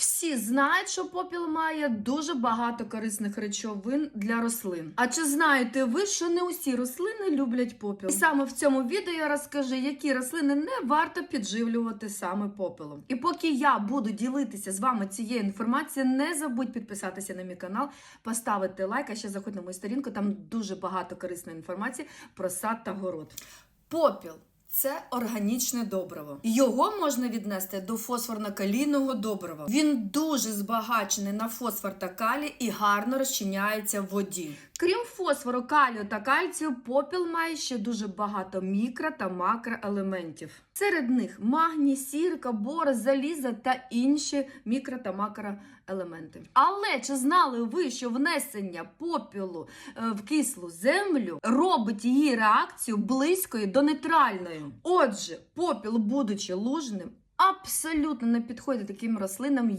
Всі знають, що попіл має дуже багато корисних речовин для рослин. А чи знаєте ви, що не усі рослини люблять попіл? І саме в цьому відео я розкажу, які рослини не варто підживлювати саме попелом. І поки я буду ділитися з вами цією інформацією, не забудь підписатися на мій канал, поставити лайк, а ще заходь на мою сторінку. Там дуже багато корисної інформації про сад та город. Попіл. Це органічне добриво. Його можна віднести до фосфорно-калійного добрива. Він дуже збагачений на фосфор та калій і гарно розчиняється в воді. Крім фосфору, калію та кальцію, попіл має ще дуже багато мікро та макроелементів. Серед них магній, сірка, бор, заліза та інші мікро та макроелементи. Але чи знали ви, що внесення попілу е, в кислу землю робить її реакцію близькою до нейтральної? Отже, попіл, будучи лужним, абсолютно не підходить таким рослинам,